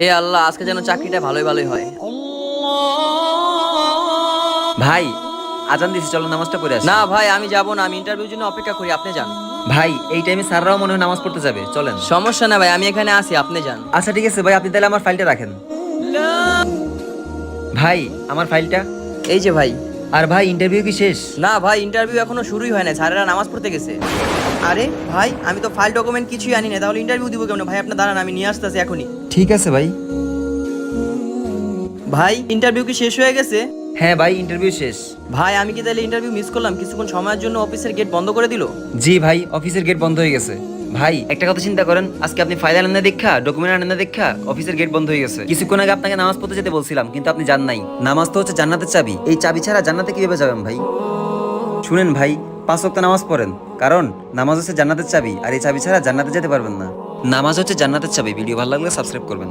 হে আল্লাহ আজকে যেন চাকরিটা ভালোই ভালোই হয়। ভাই আজান দিছি চলো নামাজটা পড়ে আসি। না ভাই আমি যাব না আমি ইন্টারভিউর জন্য অপেক্ষা করি আপনি যান। ভাই এই টাইমে স্যাররাও মনে হয় নামাজ পড়তে যাবে চলেন। সমস্যা না ভাই আমি এখানে আসি আপনি যান। আচ্ছা ঠিক আছে ভাই আপনি তাহলে আমার ফাইলটা রাখেন। ভাই আমার ফাইলটা এই যে ভাই আর ভাই ইন্টারভিউ কি শেষ? না ভাই ইন্টারভিউ এখনও শুরুই হয় না স্যারেরা নামাজ পড়তে গেছে। আরে ভাই আমি তো ফাইল ডকুমেন্ট কিছুই আনি না তাহলে ইন্টারভিউ দিব কেমন? ভাই আপনার দাঁড়ান আমি নিয়ে আসতেছি এখনই। ঠিক আছে ভাই। ভাই ইন্টারভিউ কি শেষ হয়ে গেছে? হ্যাঁ ভাই ইন্টারভিউ শেষ। ভাই আমি কি তাহলে ইন্টারভিউ মিস করলাম? কিছুক্ষণ সময়ের জন্য অফিসের গেট বন্ধ করে দিল? জি ভাই অফিসের গেট বন্ধ হয়ে গেছে। ভাই, একটা কথা চিন্তা করেন, আজকে আপনি ফাইল আনেন না দেখা ডকুমেন্ট আনেন না দেখা অফিসের গেট বন্ধ হয়ে গেছে। কিছুক্ষণ আগে আপনাকে নামাজ পড়তে যেতে বলছিলাম, কিন্তু আপনি যান নাই। নামাজ তো হচ্ছে জান্নাতের চাবি। এই চাবি ছাড়া জান্নাতে কীভাবে যাবেন ভাই? শুনেন ভাই, পাঁচ ওয়াক্ত নামাজ পড়েন, কারণ নামাজ হচ্ছে জান্নাতের চাবি, আর এই চাবি ছাড়া জান্নাতে যেতে পারবেন না। নামাজ হচ্ছে জান্নাতের চাবি, ভিডিও ভালো লাগলে সাবস্ক্রাইব করবেন।